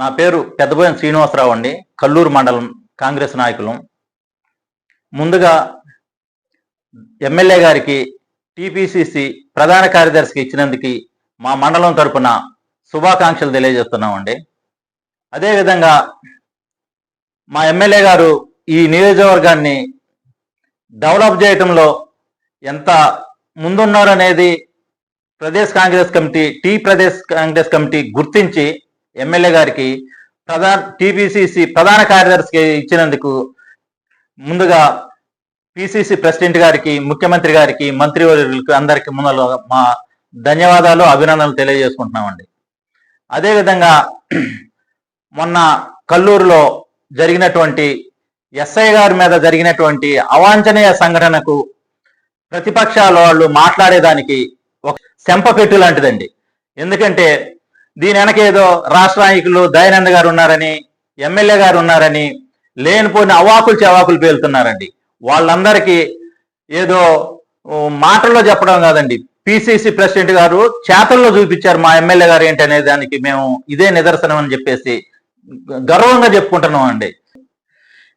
నా పేరు పెద్దబోయిన శ్రీనివాసరావు అండి. కల్లూరు మండలం కాంగ్రెస్ నాయకులు. ముందుగా ఎమ్మెల్యే గారికి టీపీసీసీ ప్రధాన కార్యదర్శికి ఇచ్చినందుకు మా మండలం తరపున శుభాకాంక్షలు తెలియజేస్తున్నామండి. అదేవిధంగా మా ఎమ్మెల్యే గారు ఈ నియోజకవర్గాన్ని డెవలప్ చేయటంలో ఎంత ముందున్నారనేది Pradesh Congress committee T Pradesh Congress committee గుర్తించి ఎమ్మెల్యే గారికి ప్రధాన టీపీసీసీ ప్రధాన కార్యదర్శికి ఇచ్చినందుకు ముందుగా పిసిసి ప్రెసిడెంట్ గారికి ముఖ్యమంత్రి గారికి మంత్రివర్యులకు అందరికి ముందలో మా ధన్యవాదాలు అభినందనలు తెలియజేసుకుంటున్నామండి. అదేవిధంగా మొన్న కల్లూరులో జరిగినటువంటి ఎస్ఐ గారి మీద జరిగినటువంటి అవాంఛనీయ సంఘటనకు ప్రతిపక్షాల వాళ్ళు మాట్లాడేదానికి ఒక శంపపెట్టు లాంటిదండి. ఎందుకంటే దీని వెనక ఏదో రాష్ట్ర నాయకులు దయానంద్ గారు ఉన్నారని ఎమ్మెల్యే గారు ఉన్నారని లేనిపోయిన అవాకులు చెవాకులు పేలుతున్నారండి. వాళ్ళందరికీ ఏదో మాటల్లో చెప్పడం కాదండి. పిసిసి ప్రెసిడెంట్ గారు చేతల్లో చూపించారు మా ఎమ్మెల్యే గారు ఏంటి దానికి మేము ఇదే నిదర్శనం అని చెప్పేసి గర్వంగా చెప్పుకుంటున్నాం అండి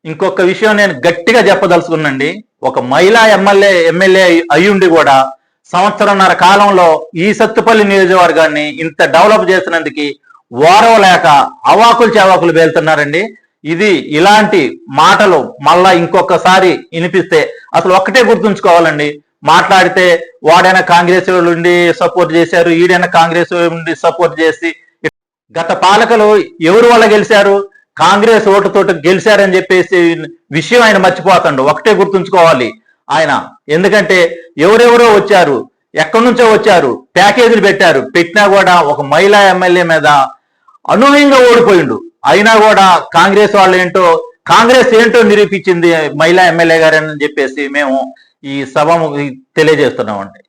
ఇంకొక విషయం నేను గట్టిగా చెప్పదలుచుకున్నాండి. ఒక మహిళా ఎమ్మెల్యే ఎమ్మెల్యే అయ్యుండి కూడా సంవత్సరంన్నర కాలంలో ఈ సత్తుపల్లి నియోజకవర్గాన్ని ఇంత డెవలప్ చేసినందుకు ఓరవలేక అవాకులు చేవాకులు వెళ్తున్నారండి ఇది ఇలాంటి మాటలు మళ్ళా ఇంకొకసారి వినిపిస్తే అసలు ఒక్కటే గుర్తుంచుకోవాలండి. మాట్లాడితే వాడైనా కాంగ్రెస్ వాళ్ళు ఉండి సపోర్ట్ చేశారు ఈడైనా కాంగ్రెస్ నుండి సపోర్ట్ చేసి గత పాలకులు ఎవరు వల్ల గెలిచారు? కాంగ్రెస్ ఓటుతో గెలిచారని చెప్పేసి విషయం ఆయన మర్చిపోతాడు. ఒకటే గుర్తుంచుకోవాలి. ఆయన. ఎందుకంటే ఎవరెవరో వచ్చారు ఎక్కడి నుంచో వచ్చారు ప్యాకేజీలు పెట్టారు. పెట్టినా కూడా ఒక మహిళా ఎమ్మెల్యే మీద అనూహ్యంగా ఓడిపోయిండు. అయినా కూడా కాంగ్రెస్ వాళ్ళు ఏంటో కాంగ్రెస్ ఏంటో నిరూపించింది మహిళా ఎమ్మెల్యే గారని చెప్పేసి మేము ఈ సభ తెలియజేస్తున్నామండి.